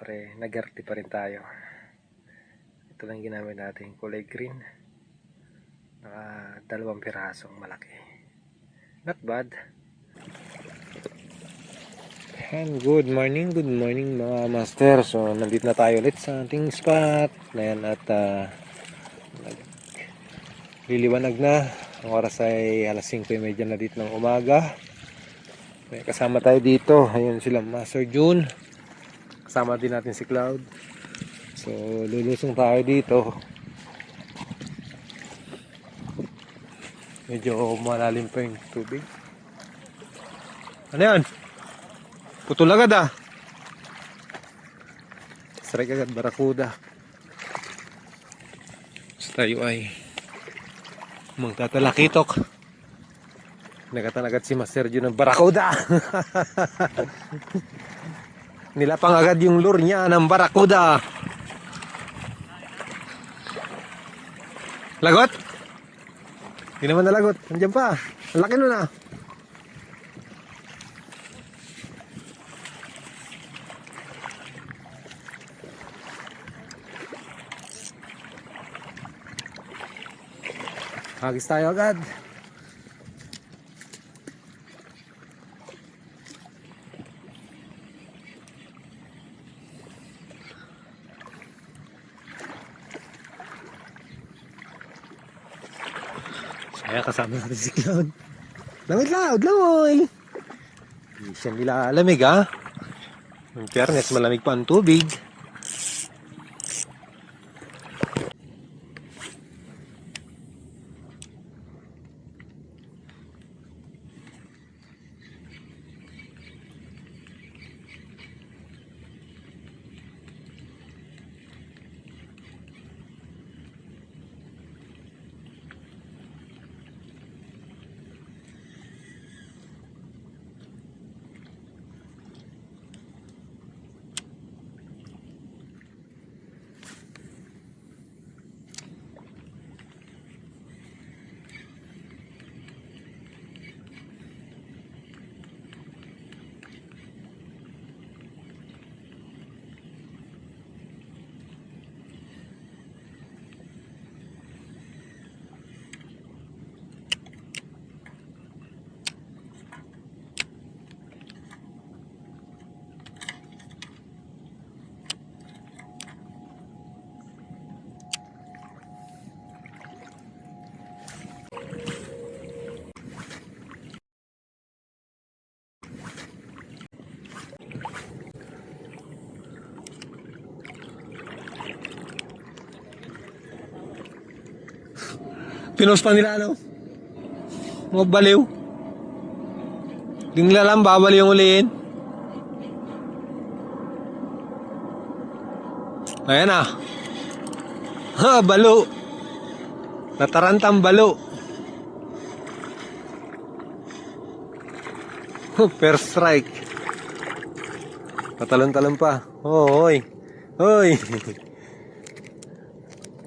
syempre nagarte pa rin tayo ito lang ginamit natin kulay green naka dalawang pirasong malaki not bad And good morning, good morning mga master. So, nandito na tayo ulit sa ating spot. Ayan, at uh, liliwanag na. Ang oras ay alas 5.30 na dito ng umaga. May kasama tayo dito. Ayun sila, Master June. Kasama din natin si Cloud. So, lulusong tayo dito. Medyo malalim pa yung tubig. Ano yan? Putol agad ah. Strike agad, barakuda. So tayo ay magtatalakitok. Nagatan agad si Master Jun ng barakuda. Nilapang agad yung lure niya ng barakuda. Lagot? Hindi naman nalagot. Nandiyan pa. Ang laki nun ah. Hagis tayo agad. Saya kasama natin si Cloud. Lamig Cloud, lamoy! Hindi siya nilalamig ha. In fairness, malamig pa ang tubig. Pinost pa nila ano? Mga baliw. Hindi nila alam, bawal yung uliin. Ayan ah. Ha, balo. Natarantang balo. First strike. Patalon-talon pa. Oh, hoy. Hoy.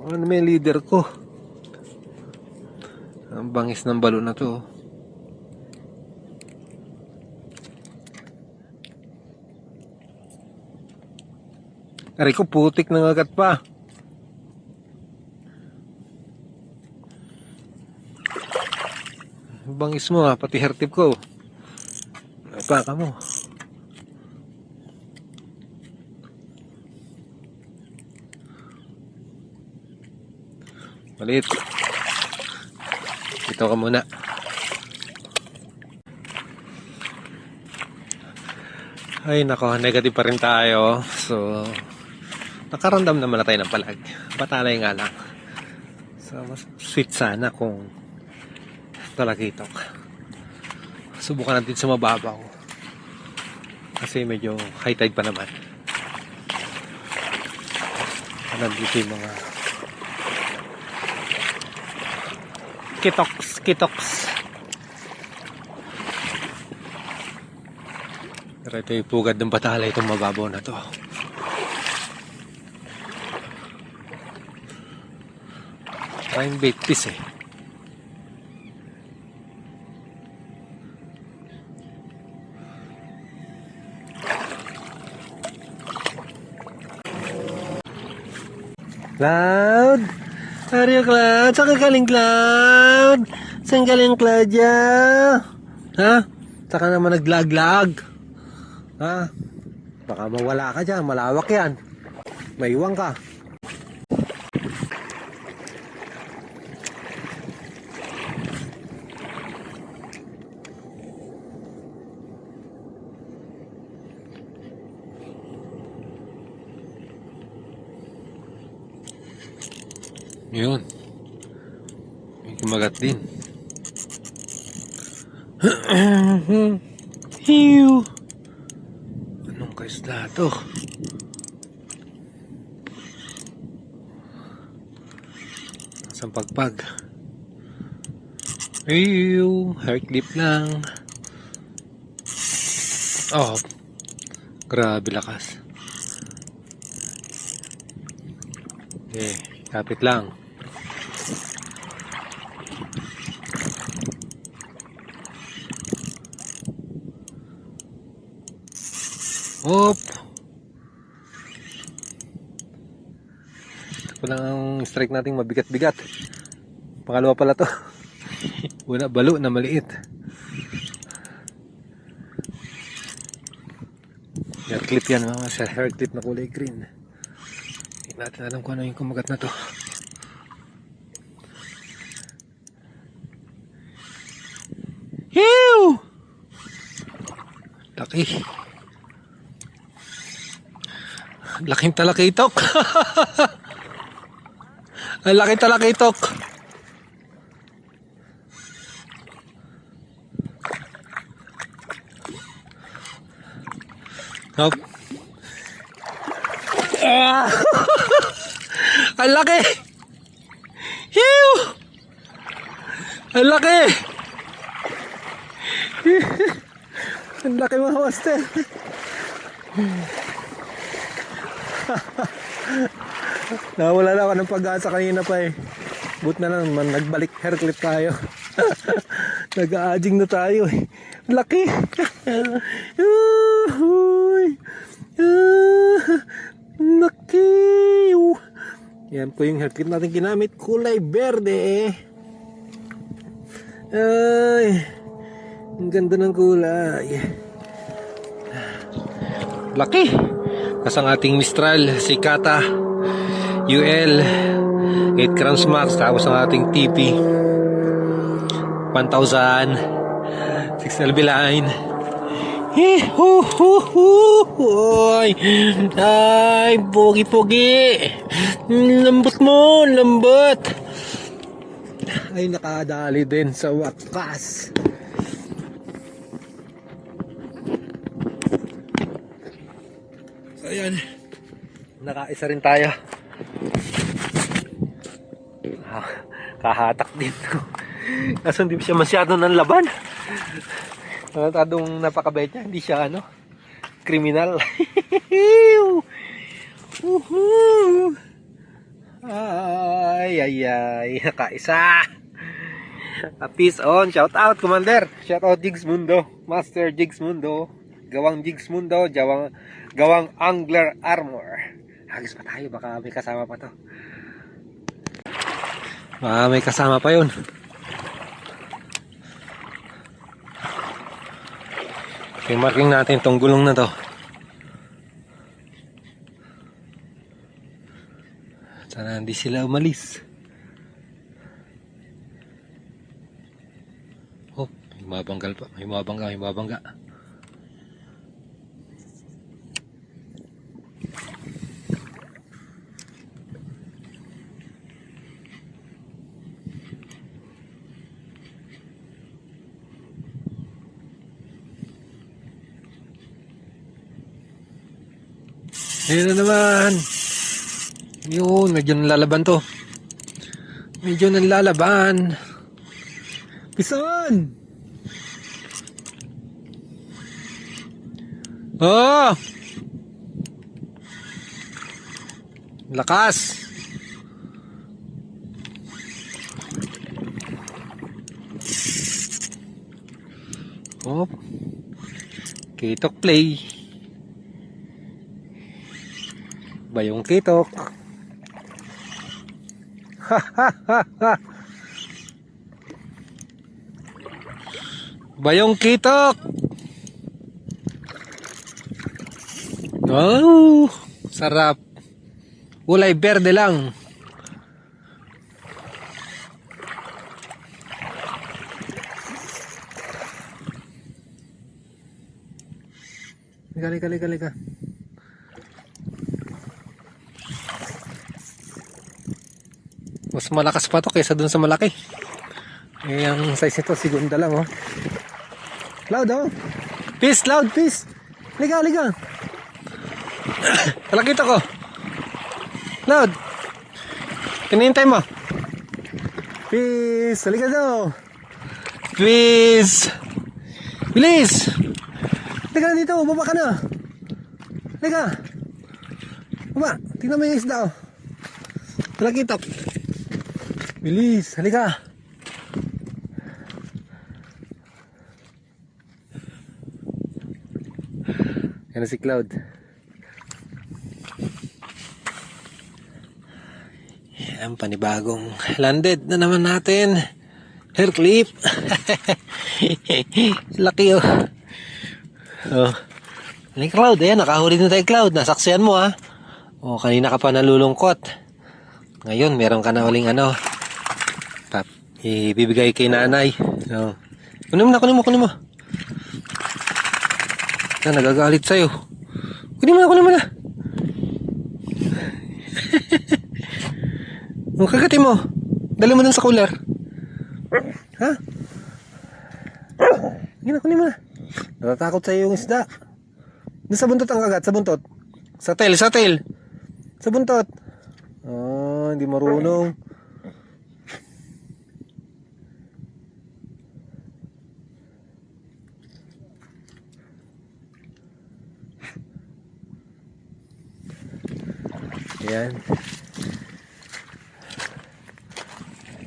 Ano may leader ko? Ang bangis ng balo na to. Aray ko, putik ng agat pa. Ang Bangis mo ha, pati hertip ko. Napaka mo. Malit. Dito ka muna. Ay nako, negative pa rin tayo. So, nakaramdam naman na tayo ng palag. Patalay nga lang. So, mas sweet sana kung talakitok. Subukan natin sa mababaw. Kasi medyo high tide pa naman. Nandito yung mga kitoks, kitoks. Pero ito yung pugad ng batala itong mababaw na to. Parang bait fish eh. Cloud? Are you Cloud? Saan ka galing Cloud? Saan galing Claudia? Ha? Saan ka naman naglag-lag? Ha? Baka mawala ka dyan. Malawak yan. Maiwang ka. Yun. May kumagat din. Hiu! Anong kaisda to? Isang pagpag. Hiu! Heart clip lang. Oh. Grabe lakas. Okay, kapit lang. Hop! Ito lang ang strike nating mabigat-bigat. Pangalawa pala to. Una, balo na maliit. Hair clip yan mga sa hair clip na kulay green. Hindi natin alam kung ano yung kumagat na to. Hiu! Laki. Laking talakitok. Ang laking talakitok. Hop. Ah! Ang laki. Hiu! Ang laki. Ang laki mga master. Nawala na ako ng pag-asa kanina pa eh. But na lang man, nagbalik hair clip tayo. Nag-aajing na tayo eh. Laki! Laki! Yan po yung hair clip natin ginamit. Kulay berde eh. Ay! Ang ganda ng kulay. Laki! Kasang ating Mistral, si Kata, UL, 8 crowns max, tapos ang ating TP, 1,000, 6 LB line. Eh, ay, pogi-pogi. Lambot mo, lambot. Ay, nakadali din sa wakas. So, ayan. Nakaisa rin tayo. Ah, kahatak din. Kaso hindi siya masyado ng laban. Tadong napakabait niya. Hindi siya ano, kriminal. Ay, ay, ay. Nakaisa. Peace on. Shout out, Commander. Shout out, Jigs Mundo. Master Jigs Mundo. Gawang Jigs Mundo. Gawang, gawang Angler Armor. Hagis pa tayo. Baka may kasama pa to. Baka may kasama pa yun. Okay, marking natin tong gulong na to. Sana hindi sila umalis. Oh, may mabanggal pa. May mabangga, may mabangga. Ayun na naman. Yun, medyo nalalaban to. Medyo nalalaban. Pison! Oh! Lakas! Oh. Kitok play. Bayong kitok. Bayong kitok! Wow! Sarap. Kulay berde lang. Liga, liga, liga, liga. Malakas pa to kaysa dun sa malaki. Eh, ang size nito, segunda lang, oh. Loud, oh. Peace, loud, peace. Liga, liga. Talakita ko. Loud. Hinihintay mo. Peace. Halika daw. Peace. Bilis. Halika na dito. Baba ka na. Halika. Baba. Tingnan mo yung isda, oh. Talakitok. Bilis. Halika. Yan si Cloud. Yan, panibagong landed na naman natin. Hair clip. Laki oh. Oh. Ay, Cloud, ayan, nakahuli na tayo Cloud. Nasaksiyan mo ha. Oh, kanina ka pa nalulungkot. Ngayon, meron ka na uling ano. Ibibigay kay nanay. Oh. Kunin mo na, kunin mo, kunin mo. Yan, nagagalit sa'yo. Kunin mo na, kunin mo na. Ang kagati mo. Dali mo dun sa cooler. Ha? Hindi na, kunin mo na. Natatakot sa'yo yung isda. Doon sa buntot ang kagat, sa buntot. Sa tail, sa tail. Sa buntot. Oh, hindi marunong. Ayan.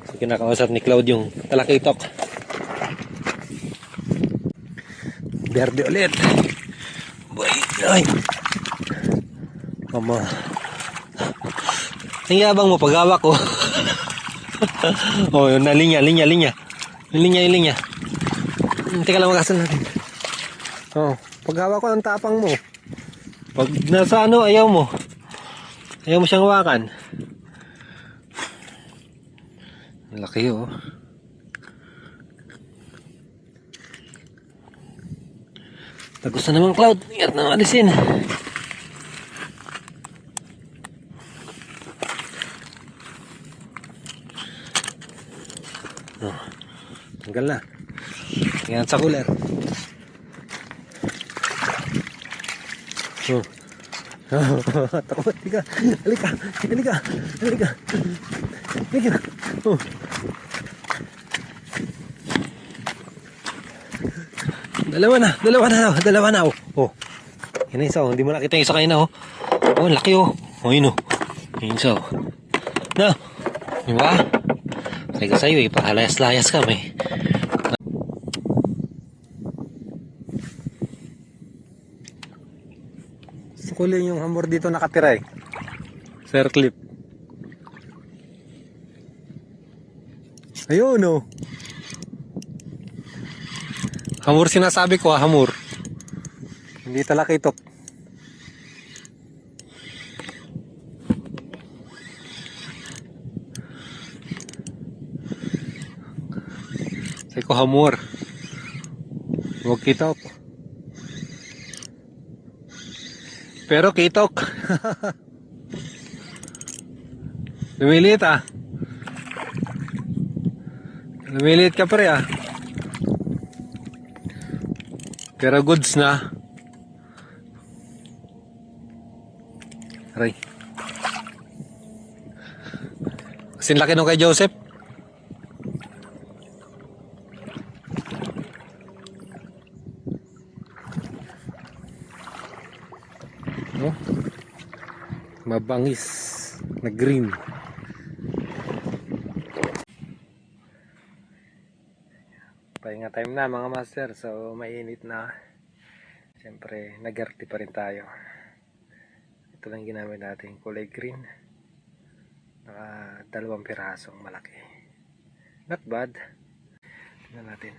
So, kinakausap ni Cloud yung talakitok. Berde ulit. Boy, ay. Mama. Ang yabang mo pag-hawak ko. oh, yun na linya, linya, linya. Linya, linya. Teka lang magasan natin. Oh, pag-hawak ko ang tapang mo. Pag nasa ano, ayaw mo. Ayaw mo siyang hawakan. Laki oh. Tagos na naman cloud. Ingat na alisin. Oh, tanggal na. Tingnan sa cooler. Oh. Takot, halika. Halika, halika, halika. Halika. Oh. Dalawa na, dalawa na, dalawa na. Oh. oh. Yan na isa, oh. Hindi mo nakita yung isa kanina, oh. Oh, laki, oh. Oh, yun, oh. Yun isa, oh. Na. Diba? Sabi ko sa'yo, eh. Pahalayas-layas kami. Gusto lang yung hamor dito nakatira, eh. Sir Clip. Ayun, oh. Hamur sinasabi ko, ah, hamur. Hindi talakitok. Sabi ko, hamur. Huwag kitok. Pero kitok. Lumiliit ah. Lumiliit ka pre ah. Pero goods na. Aray. Kasing laki nung kay Joseph. Mabangis na green. Pahinga time na mga master. So mainit na. Siyempre, nagarti pa rin tayo. Ito lang ginamit natin kulay green. Naka dalawang pirasong malaki. Not bad. Tingnan natin.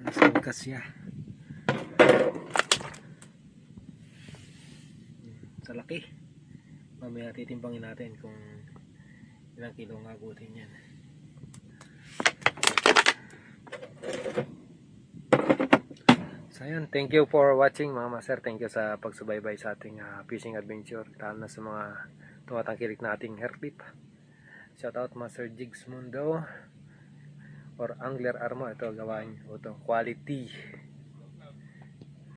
Nasaan siya? Sa laki. Mamaya titimbangin natin kung ilang kilo nga abutin yan. So ayun, thank you for watching mga master. Thank you sa pagsubaybay sa ating ah, fishing adventure. Lalo na sa mga tumatangkilik nating hairtip. Shoutout Master Jigs Mundo or Angler Armo. Ito gawain. Ito, quality.